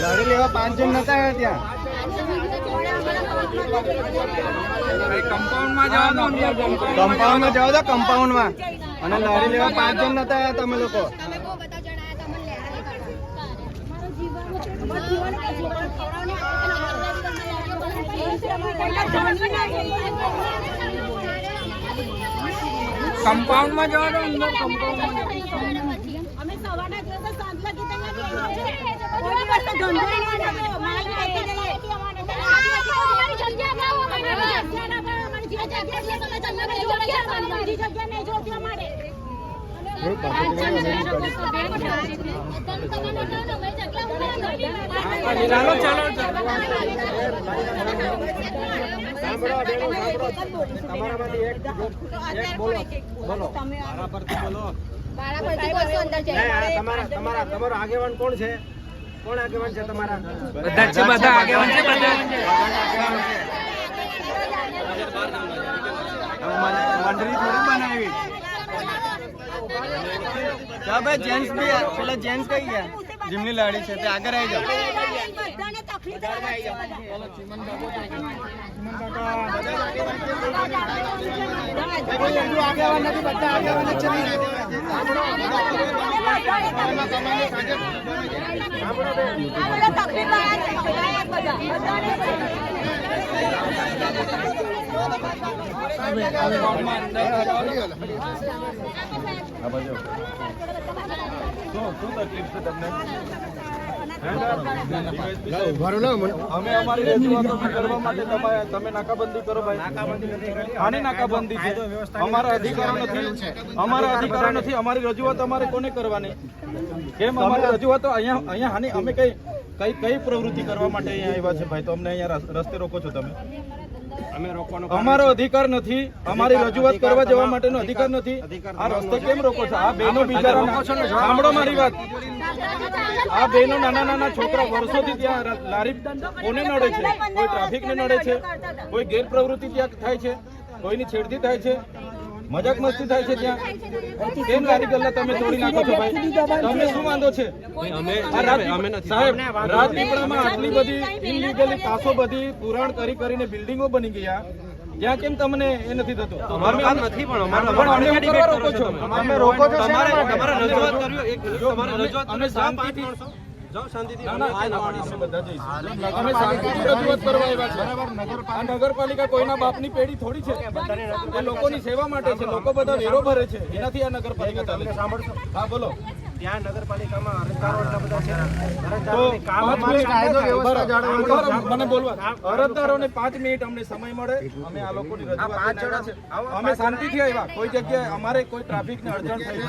લડી લેવા પાંચ જણ નતા આવ્યા ત્યાં કમ્પાઉન્ડમાં જાઓ તો કમ્પાઉન્ડમાં અને લારી લેવા પાંચ જણ નતા આવ્યા તમે લોકો. કમ્પાઉન્ડમાં જીવન અંદર કમ્પાઉન્ડમાં અમે ચાલો ચાલો તમારામાંથી એક બોલો બોલો મારા પરથી બોલો. તમારા તમારા તમારો આગેવાન કોણ છે? કોણ આગેવાન છે તમારા? બધા છે બધા આગેવાન છે બધા મંડળી થોડી બનાવી. જેન્ટ્સ બી પેલા જેન્ટ્સ કઈ ગયા? જેમની લાડી છે તે આગળ આવી જાઓ. બધાને તકલીફ થાય. છે. આગેવાન નથી બધા આગેવાન જ છે. આ બધા અમે અમારી રજૂઆતો કરવા માટે તમે નાકાબંધી કરો ભાઈ. આની નાકાબંધી છે. અમારા અધિકારો નથી. અમારા અધિકારો નથી. અમારી રજૂઆત અમારે કોને કરવાની? કેમ અમારી રજૂઆતો અહીંયા અહીંયા હાની અમે કઈ કઈ કઈ પ્રવૃત્તિ કરવા માટે અહીંયા આવ્યા છે ભાઈ? તો અમને અહીંયા રસ- રસ્તે રોકો છો તમે. અમારો અધિકાર નથી અમારી રજૂઆત કરવા જવા માટેનો અધિકાર નથી આ રસ્તો કેમ રોકો છો આ બેનો બિચારા સાંભળો મારી વાત આ બેનો નાના નાના છોકરા વર્ષોથી ત્યાં લારી કોને નડે છે કોઈ ટ્રાફિકને નડે છે કોઈ ગેરપ્રવૃત્તિ ત્યાં થાય છે કોઈની છેડતી થાય છે મજાક મસ્તી થાય છે ત્યાં? કેમ લારી ગલ્લા તમે તોડી નાખો છો ભાઈ? તમને શું વાંધો છે? સાહેબ રાજપીપળામાં આટલી બધી ઇલીગલી પાસો બધી પુરાણ કરી કરીને બિલ્ડિંગો બની ગયા. ત્યાં કેમ તમને એ નથી થતું? અમારું કામ નથી પણ અમારું પણ અમને કરવા રોકો છો? અમે રોકો છો તમારે તમારે રજૂઆત કર્યો એક તમારે રજૂઆત અમે શાંતિથી જાઓ શાંતિથી. ના, ના, આ ના, અમે બધા જઈશું. અમે શાંતિથી રજૂઆત કરવા આવ્યા છે નગરપાલિકા કોઈના બાપની પેઢી થોડી છે. એ લોકોની સેવા માટે છે. લોકો બધા વેરો ભરે છે. એનાથી આ નગરપાલિકા ચાલે છે. સાંભળશો હા બોલો. ત્યાં નગરપાલિકામાં અરજદારો એટલા બધા છે. અરજદારોની પાંચ મિનિટ અમને સમય મળે. અમે આ લોકોની રજૂઆત અમે શાંતિથી આવ્યા. કોઈ જગ્યાએ અમારે કોઈ ટ્રાફિકની અડચણ થઈ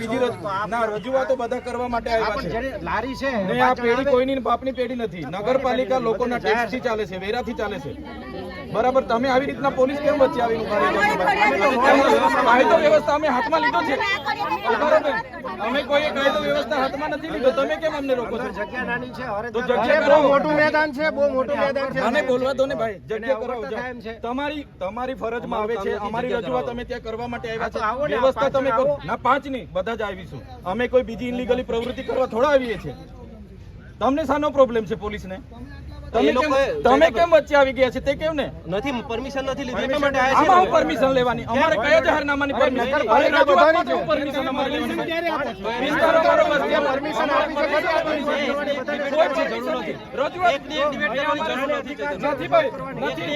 બીજી ના રજૂઆતો બધા કરવા માટે આવ્યા છે. લારી છે ને આ પેઢી કોઈની બાપની પેઢી નથી. નગરપાલિકા લોકોના ટેક્સથી ચાલે છે વેરાથી ચાલે છે. બરાબર તમે આવી રીતના પોલીસ કેમ વચ્ચે આવીને ઊભા રહી જાઓ છો ભાઈ? કાયદો વ્યવસ્થા અમે હાથમાં લીધો છે. અમે કોઈ કાયદો વ્યવસ્થા હાથમાં નથી લીધો. તમે કેમ અમને રોકો છો? જગ્યા નાની છે તો જગ્યા બહુ મોટું મેદાન છે બહુ મોટું મેદાન છે. મને બોલવા દો ને ભાઈ. જગ્યા કરાવો. તમારી તમારી ફરજમાં આવે છે. અમારી રજૂઆત અમે ત્યાં કરવા માટે આવ્યા છે. વ્યવસ્થા તમે કરો. ના પાંચ નહીં બધા જ આવીશું. અમે કોઈ બીજી ઇલીગલી પ્રવૃત્તિ કરવા થોડા આવીએ છીએ. તમને શાનો પ્રોબ્લેમ છે પોલીસને? તમે કેમ વચ્ચે આવી ગયા છે? તે કેમ ને નથી પરમિશન નથી લીધી. એટલા માટે આવ્યા આમાં હું પરમિશન લેવાની. અમારે કયા જાહેરનામાની પરમિશન રજૂઆત પરમિશન અમારે લેવાની વિસ્તારો અમારો વસ્તી પરમિશન આપી છે? ખરી આપવાની છે? કોઈ પરમિશન નથી. રજૂઆત નથી. ભાઈ. નથી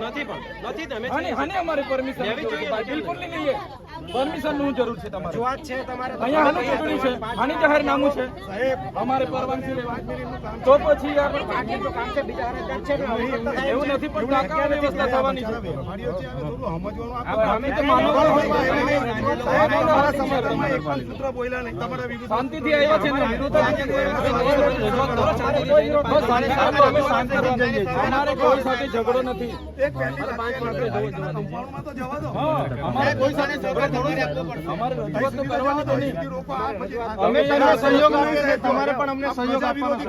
નથી. પણ. નથી તમે હાની હાની અમારે પરમિશન બિલકુલ નહીં લઈએ. પરમિશનનું જરૂર છે તમારે. વાત છે તમારે અહીંયા હાનું ચૂંટણી છે આની જાહેરનામું છે. અમારે પરવાનગી લેવા. તો પછી આ કામ છે બીજા હારે છે ને એવું નથી પણ કાકા વ્યવસ્થા થવાની છે. અમે તો માનવ શાંતિથી આવ્યા છે ને વિરોધ બસ અમે શાંત કરવા જઈએ અમારે કોઈ સાથે ઝઘડો નથી. અમારે કોઈ સાથે ઝઘડો નથી. અમારે રજૂઆત તો કરવાની તો નહીં. અમે તમને સહયોગ આપીએ છીએ. તમારે પણ અમને સહયોગ આપવાનો છે.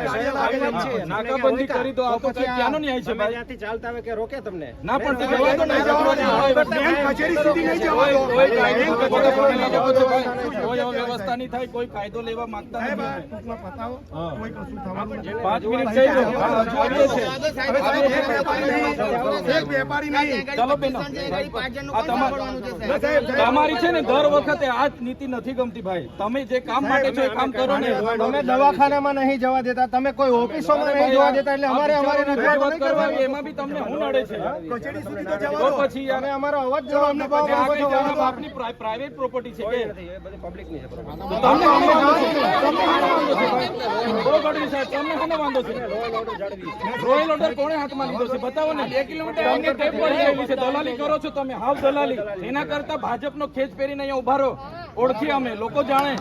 નાકાબંધી કરી તો આ તો કઈ ન્યાય છે ભાઈ? ત્યાંથી ચાલતા આવે કે રોકે તમને? ના પણ તે જવા દો ને કચેરી સુધી નહીં જવા દો કોઈ કાયદો અવ્યવસ્થા નહીં થાય. કોઈ કાયદો લેવા માંગતા નથી. હા. પાંચ મિનિટ થઈ ગયો. હા, આવીએ ચાલો બેનો. આ તમારી છે ને દર વખતે આ નીતિ નથી ગમતી ભાઈ તમે જે કામ માટે છો એ કામ કરો ને તમે દવાખાનામાં નહીં જવા દેતા તમે કોઈ ઓફિસોમાં નહીં જવા દેતા એટલે અમારે અમારી રજૂઆત નહીં કરવાની એમાં બી તમને હું નડે છે તો પછી યાર અમારો અવાજ જવા અમને. તમારા પ્રાઇવેટ પ્રોપર્ટી છે કે તમને તમને અમે વાંધો છે? તમને? બોલો સાહેબ, તમને શાનો વાંધો છે? રોયલ ઓર્ડર કોણે હાથમાં લીધો છે? બતાવો ને. તમને ટેપ પર છે. દલાલી કરો છો તમે હાવ દલાલી એના કરતા ભાજપનો ખેસ પહેરીને અહીંયા ઊભા રહો ઓળખી અમે લોકો જાણે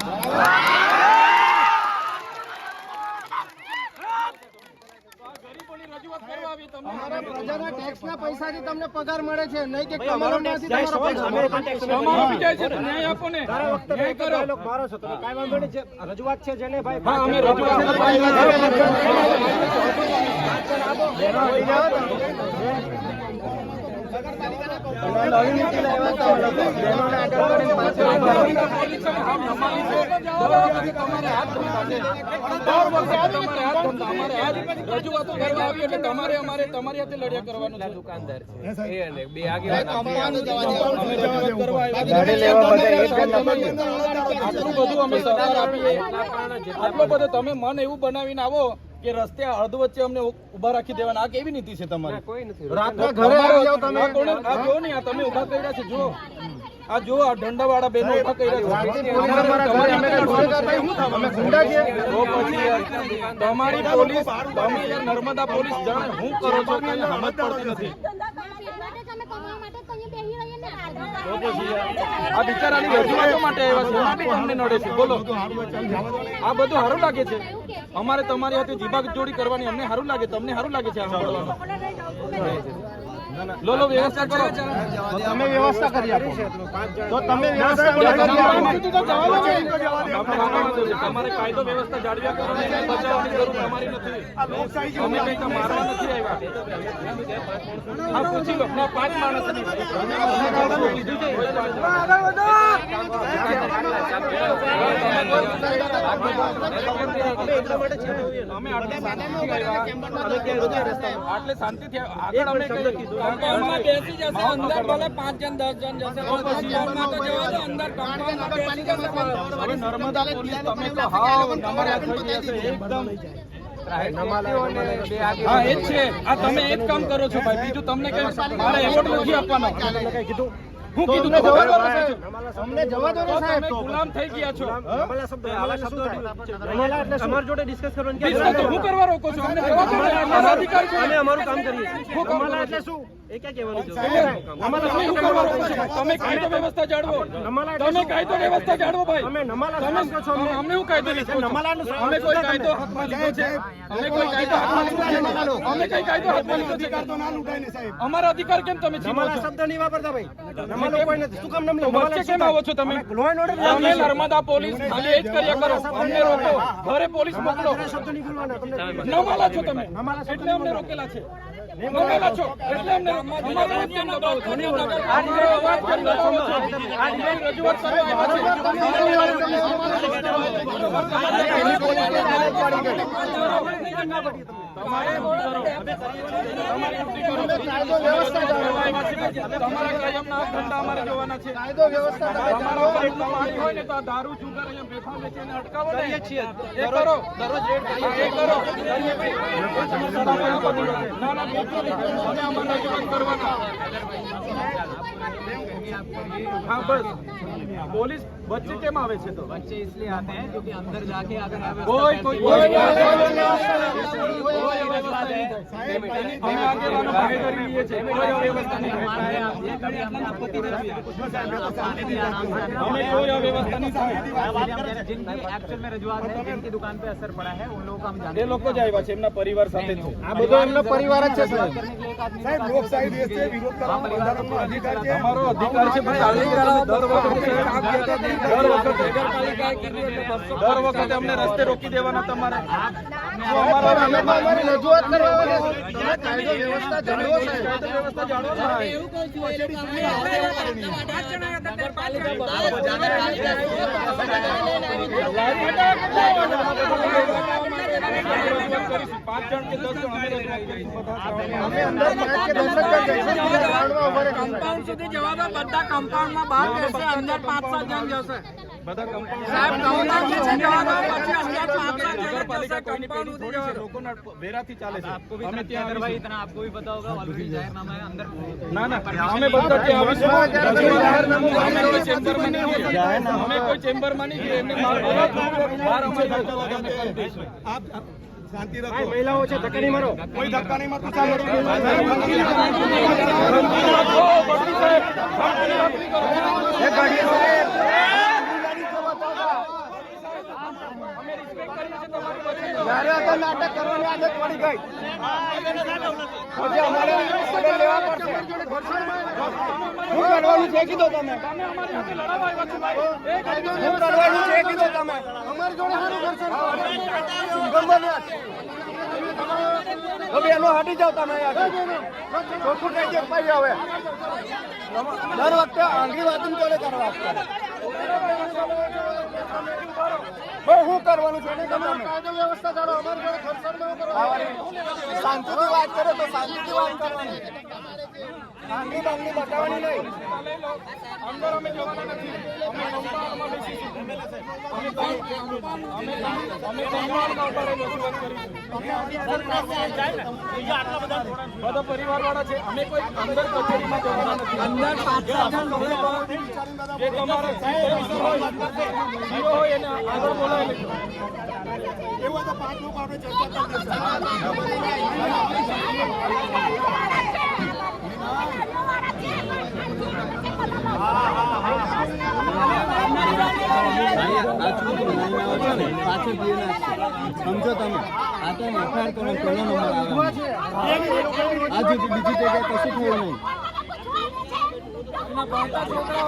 રજૂઆત કરવા આવી તમે. અમારા પ્રજાના ટેક્સના પૈસાથી તમને પગાર મળે છે નહીં કે કમરોમાંથી તમારો ન્યાય રજૂઆત છે જેને ભાઈ હા અમે રજૂઆત તમારે અમારે તમારી લડ્યા કરવાનું આટલું બધું અમે સહકાર આપીએ બધો તમે મન એવું બનાવીને આવો કે રસ્તે અડધ વચ્ચે અમને ઊભા રાખી દેવાના. આ કેવી નીતિ છે તમારી? રાતના ઘરે આવી જાવ તમે. આ કોણે- આ જો ને આ તમે ઊભા કર્યા છે જો આ જો આ દંડાવાળા બેનો ઊભા કર્યા છે. અમે ગુંડા તો પછી તમારી પોલીસ તમે નર્મદા પોલીસ જાણે હું કરો છો કે સમજ પડતી નથી. આ બિચારાની રજૂઆતો માટે આવ્યા છે. માટે તમને નડે છે. બોલો. આ બધું સારું લાગે છે. અમારે તમારી હાથે જીભા જોડી કરવાની અમને સારું લાગે. તમને સારું લાગે છે આ લો લો વ્યવસ્થા કરો. તમે વ્યવસ્થા કરી આપો. તો તમે વ્યવસ્થા કરી તમારે કાયદો વ્યવસ્થા જાળવી એને બચાવવાની જરૂર અમારી નથી. અમે કઈ મારવા નથી આવ્યા. હા પૂછી લો. પાંચ માણસની અમે આટલે શાંતિથી શાંતિથી આગળ અમે કઈ કીધું. બેસી જશે અંદર ભલે પાંચ જણ દસ જણ જશે કમ્પાઉન્ડમાં તો જવા દો અંદર કમ્પાઉન્ડમાં બેસી જશે. હવે નર્મદા પોલીસ તમે તો હાવ નમારા થઈ ગયા છે એકદમ હા એ જ છે. આ તમે એક કામ કરો છો ભાઈ. બીજું તમને કઈ મારે એવોર્ડ નથી આપવાનો. હું કીધું તો જવા દો? અમને જવા દો સાહેબ. ગુલામ થઈ ગયા છો. તમારી જોડે ડિસ્કસ કરવાનું કે હું કરવા રોકો છો? અમને જવા દો ને, અધિકાર છે. અમે અમારું કામ કરીએ. છીએ એટલે શું? એ ક્યાં કહેવાનું તમે કાયદો વ્યવસ્થા જાળવો. તમે કાયદો વ્યવસ્થા જાળવો ભાઈ. અમે નમાલા તમે છો અમને. હું કાયદો લીધો છો? અમે કોઈ કાયદો હાથમાં લીધો છે? અમે કોઈ કાયદો હાથમાં લીધો છે? અમે કઈ કાયદો હાથમાં લીધો છે? અમારા અધિકાર કેમ તમે છીનો નમાલા શબ્દ નહીં વાપરતા ભાઈ. નમાલો કોઈ નથી. શું કામ નામ તો કેમ આવો છો તમે? લો એન્ડ ઓર્ડર તમે નર્મદા પોલીસ ખાલી એ જ કર્યા કરો. અમને રોકો. ઘરે પોલીસ મોકલો. શબ્દ નહીં બોલવાના તમને નમાલા છો તમે. એટલે અમને રોકેલા છે. નમાલા છો એટલે અમને અમારો કેમ દબાવો છો? અમારો અવાજ કેમ દબાવો છો? રજૂઆત કરવા આવ્યા છે. તમારી ધંધા અમારે જોવાના છે. કાયદો વ્યવસ્થા તમારા ઉપર એટલું પાણી હોય ને તો આ દારૂ જુગાર અહીંયા બેઠા બેસીને અટકાવો ને. એ કરો. દરરોજ એ કરો. ના ના બિલકુલ અમે આમાં રજૂઆત કરવાના. હા બસ પોલીસ વચ્ચે કેમ આવે છે તો बच्चे इसलिए आते हैं क्योंकि अंदर जाके अगर કોઈ કોઈ કોઈ અમે આગેવાનો ભાગીદારી લઈએ છીએ કોઈ અવ્યવસ્થા નહીં થાય. અમે કોઈ અવ્યવસ્થા નહીં થાય जिनकी एक्चुअल में रजुआत है जिनकी दुकान पे असर पड़ा है उन लोगों को हम जानते એ લોકો જ આવ્યા છે એમના પરિવાર સાથે જ છે આ બધો એમનો પરિવાર જ છે સાહેબ સાહેબ લોકશાહી દેશ છે વિરોધ કરવાનો બંધારણનો અધિકાર છે? અમારો અધિકાર છે પણ દર વખતે દર વખતે દર વખતે અમને રસ્તે રોકી દેવાના તમારે. રજૂઆત કરવા આવ્યા છીએ. તમે કાયદો વ્યવસ્થા જાળવો વ્યવસ્થા જાણો છો કમ્પાઉન્ડ સુધી જવાબ દો બધા કમ્પાઉન્ડમાં બહાર જશે અંદર પાંચ સાત જણ જશે. શાંતિ રાખો મહિલાઓ છે ધક્કા નહીં મારો કોઈ ધક્કા નહીં મારતું ચાલો ગાડી કરવાનું છે કીધો તમે? શું કીધો તમે? અમારી હાટી જાવ તમે ચોખ્ખું કઈ દે પાઈ હવે દર વખતે આંગળી વાતું જોડે કરવા શું કરવાનું છે? કાયદો વ્યવસ્થા જાણો અમારી જોડે ખરસડ ન કરો. શાંતિથી વાત કરો તો શાંતિથી વાત કરવાની. આંગળી બાંગળી બતાવવાની નહીં. અંદર અમે જવાના નથી. અમે કમ્પાઉન્ડમાં બેસીશું અમે અમે ઊભા રહીને રજૂઆત કરીશું? બધા પરિવારવાળા છે. અમે કોઈ અંદર કચેરીમાં જવાના નથી. અંદર જે તમારા જીરો હોય એને આગળ બોલાવી લેજો. એવું તો પાંચ લોકો આપણે ચર્ચા કરી સમજો તમે આ તો એફઆઈઆર કરો પહેલો નંબર આવે આ બીજી જગ્યાએ કશું થયું નહીં છોકરાઓ